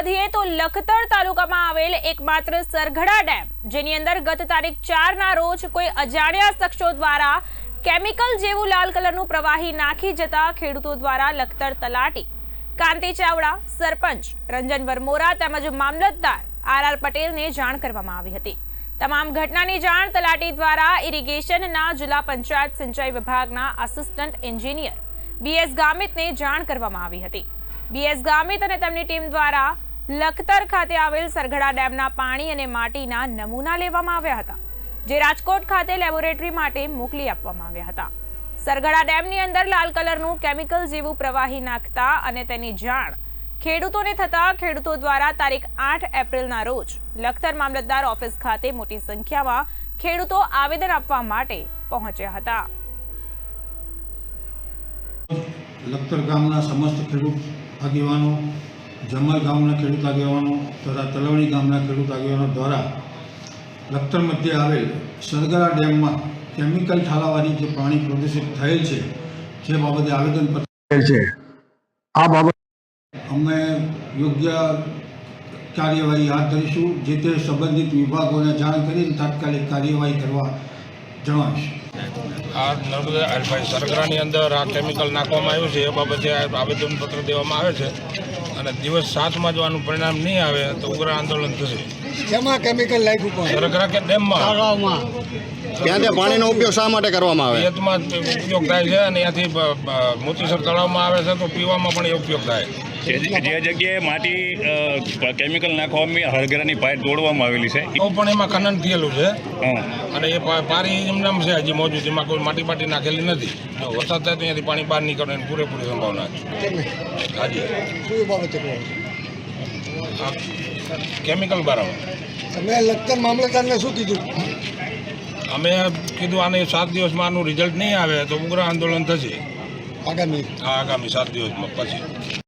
વધીએ તો લખતર તાલુકામાં આવેલ એકમાત્ર સરઘડા ડેમ, જેની અંદર ગત તારીખ ચારના રોજ કોઈ અજાણ્યા શખ્સો દ્વારા કેમિકલ જેવું લાલ કલરનું પ્રવાહી નાખી જતા ખેડૂતો દ્વારા લખતર તલાટી. કાંતિ ચાવડા, સરપંચ રંજન વરમોરા તેમજ મામલતદાર આર આર પટેલને જાણ કરવામાં આવી હતી. તમામ ઘટનાની જાણ તલાટી દ્વારા ઇરિગેશનના જિલ્લા પંચાયત સિંચાઈ વિભાગના આસિસ્ટન્ટ એન્જિનિયર બીએસ ગામિતને જાણ કરવામાં આવી હતી. બીએસ ગામિત અને તેમની ટીમ દ્વારા લખતર ખાતે આવેલ સરઘડા ડેમના પાણી અને માટીના નમૂના લેવામાં આવ્યા હતા, જે રાજકોટ ખાતે લેબોરેટરી માટે મોકલી આપવામાં આવ્યા હતા. સરગડા ડેમની અંદર લાલ કલરનું કેમિકલ જેવું પ્રવાહી નાખતા અને તેની જાણ ખેડૂતોને થતા ખેડૂતો દ્વારા તારીખ આઠ એપ્રિલના રોજ લખતર મામલતદાર ઓફિસ ખાતે મોટી સંખ્યામાં ખેડૂતો આવેદન આપવા માટે પહોંચ્યા હતા. લખતર ગામના સમસ્ત ખેડૂત, આગેવાનો જમલ ગામના ખેડૂત આગેવાનો તથા તલવણી ગામના ખેડૂત આગેવાનો દ્વારા લખતર મધ્યે આવેલ સરગરા ડેમમાં કેમિકલ ઠાલાવાળી જે પાણી પ્રદૂષિત થયેલ છે જે બાબતે આવેદનપત્ર થયેલ છે. આ બાબત અમે યોગ્ય કાર્યવાહી હાથ ધરીશું જે તે સંબંધિત વિભાગોને જાણ કરીને તાત્કાલિક કાર્યવાહી કરવા જણાવીશું. આ નર્મદા ભાઈ સરગરાની અંદર આ કેમિકલ નાખવામાં આવ્યું છે એ બાબતે આ આવેદનપત્ર દેવામાં આવે છે. અને દિવસ સાતમાં જો આનું પરિણામ નહીં આવે તો ઉગ્ર આંદોલન થશે. કેમિકલ નાખ્યું સરગરા કે ડેમમાં? ત્યાં ત્યાં પાણીનો ઉપયોગ શા માટે કરવામાં આવે? ખેતમાં ઉપયોગ થાય છે અને ત્યાંથી મોતીસર તળાવમાં આવે છે તો પીવામાં પણ એ ઉપયોગ થાય. જે જે જગ્યાએ માટી કેમિકલ નાખવામાં હળગરાની પાઇપ તોડવામાં આવેલી છે એવું પણ એમાં ખનન થયેલું છે. અને એ પા- પારી એમનામ છે હજી મોજૂદ એમાં કોઈ માટી પાટી નાખેલી નથી. વરસાદ થાય તો ત્યાંથી પાણી બહાર નીકળવાની પૂરેપૂરી સંભાવના છે. હાજી. કેમિકલ બરાબર તમે લખતર મામલતદારને શું કીધું? અમે કીધું આને સાત દિવસમાં આનું રિઝલ્ટ નહીં આવે તો ઉગ્ર આંદોલન થશે. આગામી. આગામી સાત દિવસમાં પછી.